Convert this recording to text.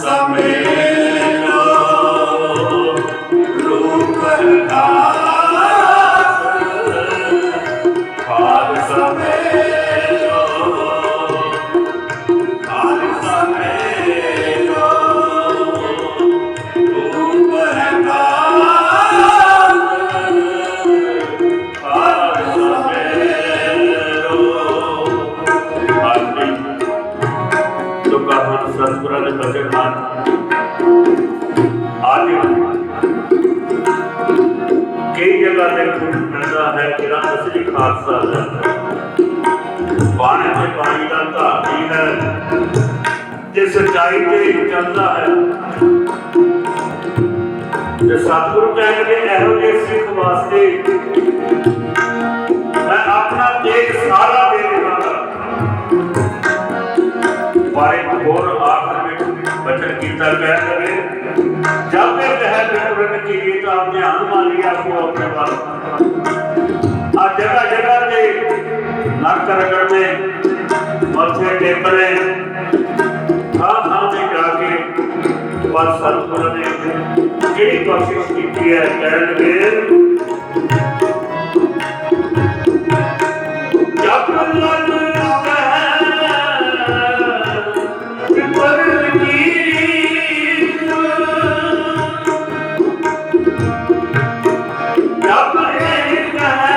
Amém. ستپورہ دے بچے بھان آج کئی جگہ دے کھوٹ پھنڈا ہے کہ رات اسی خاصہ جاتا ہے پانے میں پانی کا تاکی ہے جس سچائی کے ہی چلتا ہے جس ستپور کہہ کے اہرو جے سکھ واسطے میں اپنا ایک سارا دے دینا تھا پائے بھور ਸਰ ਕੀਤਾ ਪੈ ਕਰੇ ਜਦ ਮੈਂ ਕਹਿ ਬਿਰਨ ਕੀ ਲਈ ਤਾਂ ਆਪ ਧਿਆਨ ਮਾ ਲਿਆ ਕੋ ਆਪਣੇ ਵੱਲ ਆ ਜਗਾ ਜਗਾ ਤੇ ਨਾਕ ਰਗੜ ਦੇ ਮੱਥੇ ਟੇਪਰੇ ਆ ਆ ਮੈਂ ਕਹਾ ਕੇ ਪਰ ਸਤਿਗੁਰ ਨੇ ਕਿਹੜੀ ਕੋਸ਼ਿਸ਼ ਕੀਤੀ ਹੈ ਕਹਿਣ ਦੇ இருக்காங்க